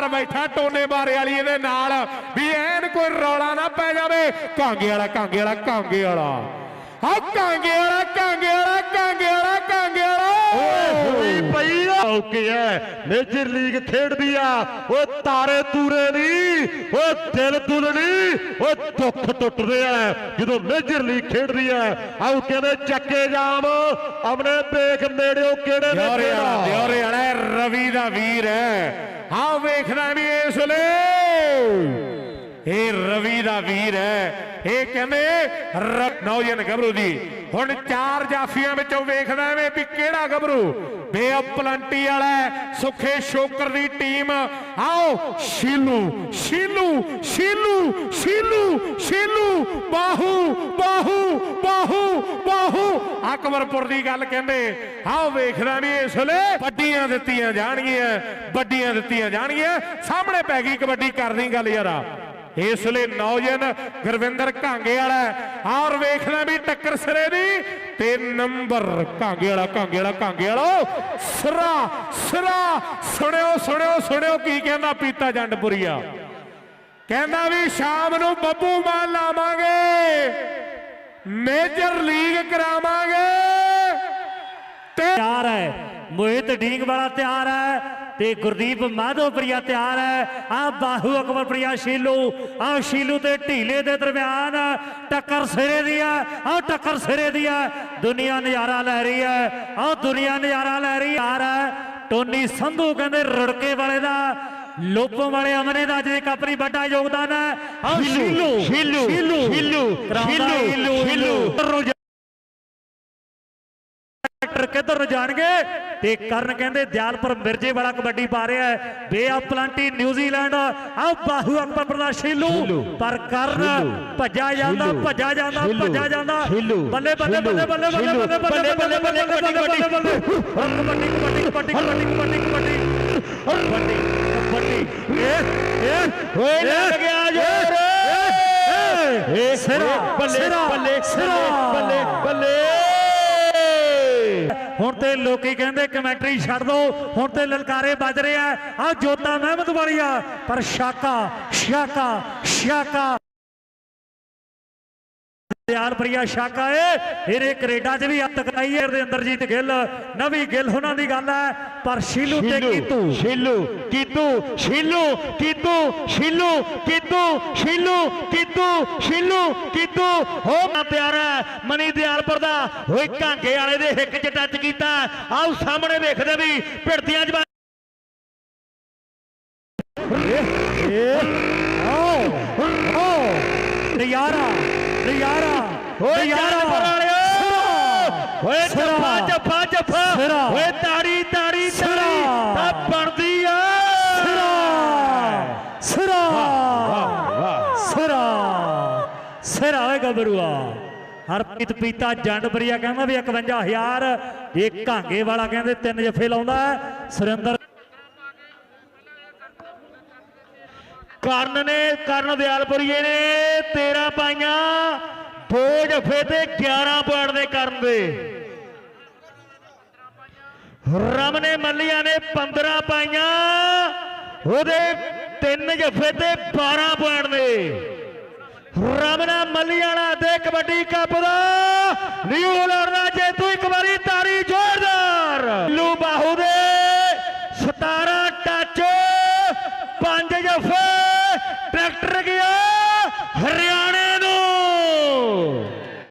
ਬੈਠਾ, ਟੋਨੇ ਬਾਰੇ ਵਾਲੀ ਇਹਦੇ ਨਾਲ। ਵੀ ਐਨ ਕੋਈ ਰੌਲਾ ਨਾ ਪੈ ਜਾਵੇ। ਕਾਂਗੇ ਵਾਲਾ ਕਾਂਗੇ ਵਾਲਾ ਕਾਂਗੇ ਵਾਲਾ। ਆ ਕਾਂਗੇ ਵਾਲਾ ਕਾਂਗੇ ਵਾਲਾ ਕਾਂਗੇ ਵਾਲਾ ਕਾਂਗੇ ਵਾਲਾ। ਹੋਈ ਪਈ ਓਕੇ ਹੈ। ਮੇਜਰ ਲੀਗ ਖੇਡਦੀ ਆ। ਓ ਤਾਰੇ ਤੂਰੇ ਨਹੀਂ ਓ ਦਿਲ ਦੁਲ ਨਹੀਂ ਓ ਦੁੱਖ ਟੁੱਟਦੇ ਆ। ਜਦੋਂ ਮੇਜਰ ਲੀਗ ਖੇਡਦੀ ਆ ਆਓ ਕਹਿੰਦੇ ਚੱਕੇ ਜਾਮ। ਆਪਣੇ ਦੇਖ ਨੇੜਿਓ ਕਿਹੜੇ ਨੇ ਕਿਹੜਾ। ਦਿਓਰੇ ਵਾਲਾ ਰਵੀ ਦਾ ਵੀਰ ਹੈ। ਹਾਂ ਵੇਖਣਾ ਵੀ ਇਸ ਵੇਲੇ। ਇਹ ਰਵੀ ਦਾ ਵੀਰ ਹੈ। ਇਹ ਕਹਿੰਦੇ ਰ- ਨੌਜਵਾਨ ਗੱਭਰੂ ਦੀ। ਹੁਣ ਚਾਰ ਜਾਫੀਆਂ ਵਿੱਚੋਂ ਵੇਖਦਾ ਐਵੇਂ ਵੀ ਕਿਹੜਾ ਗੱਭਰੂ? ਬੇਅਪ ਪਲੰਟੀ ਵਾਲਾ ਸੁਖੇ ਸ਼ੋਕਰ ਦੀ ਟੀਮ। ਆਓ, ਸ਼ੀਲੂ ਸ਼ੀਲੂ ਸ਼ੀਲੂ ਸ਼ੀਲੂ ਸ਼ੀਲੂ, ਬਾਹੂ ਬਾਹੂ ਬਾਹੂ ਬਾਹੂ। ਅਕਬਰਪੁਰ ਦੀ ਗੱਲ ਕਹਿੰਦੇ, ਆਓ ਵੇਖਦਾ ਵੀ ਇਸ ਵੇਲੇ ਵੱਡੀਆਂ ਦਿੱਤੀਆਂ ਜਾਣਗੀਆਂ, ਵੱਡੀਆਂ ਦਿੱਤੀਆਂ ਜਾਣਗੀਆਂ। ਸਾਹਮਣੇ ਪੈ ਗਈ ਕਬੱਡੀ ਕਰਨੀ ਗੱਲ ਯਾਰਾ। ਇਸ ਲਈ ਨੌਜਵਾਨ ਗੁਰਵਿੰਦਰ ਕਾਂਗੇ ਵਾਲਾ ਔਰ ਵੇਖਣਾ ਵੀ ਟੱਕਰ ਸਿਰੇ ਦੀ ਤੇ ਨੰਬਰ ਕਾਂਗੇ ਵਾਲਾ ਕਾਂਗੇ ਵਾਲਾ ਕਾਂਗੇ ਵਾਲਾ। ਸਰਾ ਸਰਾ, ਸੁਣਿਓ ਸੁਣਿਓ ਸੁਣਿਓ ਕੀ ਕਹਿੰਦਾ ਪੀਤਾ ਜੰਡਪੁਰੀਆ। ਕਹਿੰਦਾ ਵੀ ਸ਼ਾਮ ਨੂੰ ਬੱਬੂ ਮਾਨ ਲਾਵਾਂਗੇ, ਮੇਜਰ ਲੀਗ ਕਰਾਵਾਂਗੇ। ਤੇ ਤਿਆਰ ਹੈ, ਮੋਹਿਤ ਢੀਂਗ ਵਾਲਾ ਤਿਆਰ ਹੈ। ਤੇ ਗੁਰਦੀਪ ਮਾਧੋਪੁਰੀਆ ਤਿਆਰ ਹੈ। ਆ ਬਾਹੂ ਅਕਬਰਪੁਰੀਆ ਸ਼ੀਲੂ ਆ ਸ਼ੀਲੂ ਤੇ ਢੀਲੇ ਦੇ ਦਰਮਿਆਨ ਟੱਕਰ ਸਿਰੇ ਦੀ ਹੈ ਆ ਟੱਕਰ ਸਿਰੇ ਦੀ ਹੈ ਦੁਨੀਆ ਨਜ਼ਾਰਾ ਲੈ ਰਹੀ ਹੈ ਆ ਦੁਨੀਆ ਨਜ਼ਾਰਾ ਲੈ ਰਹੀ ਯਾਰ ਟੋਨੀ ਸੰਧੂ ਕਹਿੰਦੇ ਰੁੜਕੇ ਵਾਲੇ ਦਾ ਲੋਪੋਂ ਵਾਲੇ ਅਮਨੇ ਦਾ ਜੇ ਕਾਪਰੀ ਵੱਡਾ ਯੋਗਦਾਨ ਹੈ। ਆ ਸ਼ੀਲੂ ਸ਼ੀਲੂ ਸ਼ੀਲੂ ਕਰਾਉਂਦਾ ਸ਼ੀਲੂ। ਸ਼ੀਲੂ। ਟਰੈਕਟਰ ਕਿੱਧਰ ਨੂੰ ਜਾਣਗੇ ਤੇ ਕਰਨ ਕਹਿੰਦੇ ਦਿਆਲਪੁਰ ਮਿਰਜੇ ਵਾਲਾ ਕਬੱਡੀ ਪਾ ਰਿਹਾ ਹੈ ਬੇਆ ਪਲਾਂਟੀ ਨਿਊਜ਼ੀਲੈਂਡ ਆ ਬਾਹੂ ਅਕਬਰ ਦਾ ਸ਼ੀਲੂ ਪਰ ਕਰਨ ਭੱਜਾ ਜਾਂਦਾ ਭੱਜਾ ਜਾਂਦਾ ਭੱਜਾ ਜਾਂਦਾ ਬੱਲੇ ਬੱਲੇ ਬੱਲੇ ਬੱਲੇ ਬੱਲੇ ਬੱਲੇ ਬੱਲੇ ਬੱਲੇ ਬੱਲੇ ਬੱਲੇ ਬੱਲੇ ਬੱਲੇ ਕਬੱਡੀ ਕਬੱਡੀ ਕਬੱਡੀ ਕਬੱਡੀ ਕਬੱਡੀ ਕਬੱਡੀ ਕਬੱਡੀ ਕਬੱਡੀ ਇਹ ਇਹ ਓਏ ਲੱਗ ਗਿਆ ਜੋਰ ਏ ਸਿਰਾ ਬੱਲੇ ਬੱਲੇ ਸਿਰਾ ਬੱਲੇ ਬੱਲੇ ਹੁਣ ਤੇ ਲੋਕੀ ਕਹਿੰਦੇ ਕਮੈਂਟਰੀ ਛੱਡ ਦੋ, ਹੁਣ ਤੇ ਲਲਕਾਰੇ ਵੱਜ ਰਹੇ ਆ। ਆ ਜੋਤਾ ਮਹਿਮਦ ਵਾਲੀਆ, ਪਰ ਸ਼ਾਕਾ ਸ਼ਾਕਾ ਸ਼ਾਕਾ ਦਿਆਲ ਪ੍ਰਿਆ ਸ਼ਾਕਾ ਏ। ਇਹਨੇ ਕੈਨੇਡਾ 'ਚ ਵੀ ਹੱਥ ਕਰਾਈ ਏ ਦੇ ਅੰਦਰਜੀਤ ਗਿੱਲ। ਨਵੀ ਗਿੱਲ ਉਹਨਾਂ ਦੀ ਗੱਲ ਹੈ ਪਰ ਸ਼ੀਲੂ ਤੇ ਕੀਤੂ। ਸ਼ੀਲੂ ਕੀਤੂ ਸ਼ੀਲੂ ਕੀਤੂ ਸ਼ੀਲੂ ਕੀਤੂ ਸ਼ੀਲੂ ਕੀਤੂ ਸ਼ੀਲੂ ਕੀਤੂ। ਹੋ ਮਾ ਪਿਆਰਾ ਮਨੀ ਦਿਆਲਪੁਰ ਦਾ। ਹੋਏ ਕਾਂਗੇ ਵਾਲੇ ਦੇ ਹਿੱਕ 'ਚ ਟੱਚ ਕੀਤਾ ਆਓ ਸਾਹਮਣੇ ਵੇਖਦੇ ਵੀ ਭਿੜਦੀਆਂ ਜਵਾ ਨਜ਼ਾਰਾ ਨਜ਼ਾਰਾ ਓਏ ਨਜ਼ਾਰਾ ਦਿਆਲਪੁਰ ਵਾਲਿਓ! ਓਏ ਸਿਰਾ। ਜੱਫਾ ਜੱਫਾ। ਜੱਫਾ ਸਿਰਾ। ਓਏ ਤਾੜੀ ਤਾੜੀ ਸਿਰਾ। ਤਾੜੀ ਤਾਂ ਬਣਦੀ ਆ। ਸਿਰਾ। ਸਿਰਾ। ਸਿਰਾ। ਸਿਰਾ ਓਏ ਗੱਭਰੂਆ। ਹਰਪ੍ਰੀਤ ਪੀਤਾ ਜੰਡ ਬਰੀਆ ਕਹਿੰਦਾ ਵੀ 51000 ਇਹ ਘਾਂਗੇ ਵਾਲਾ ਕਹਿੰਦੇ ਤਿੰਨ ਜਫੇ ਲਾਉਂਦਾ। ਸੁਰਿੰਦਰ ਕਰਨ ਨੇ, ਕਰਨ ਦਿਆਲਪੁਰੀਏ ਨੇ 13 ਪਾਈਆਂ, ਦੋ ਜਫੇ ਤੇ 11 ਪੁਆਇੰਟ ਦੇ ਕਰਨ ਦੇ। ਰਮ ਨੇ, ਮੱਲੀਆਂ ਨੇ 15 ਪਾਈਆਂ, ਉਹਦੇ ਤਿੰਨ ਜਫੇ ਤੇ 12 ਪੁਆਇੰਟ ਦੇ ਰਮਨਾ ਮੱਲੀਆਣਾ ਦੇ ਕਬੱਡੀ ਕੱਪ ਦਾ ਨਿਊਜ਼ੀਲੈਂਡ ਲੜਨਾ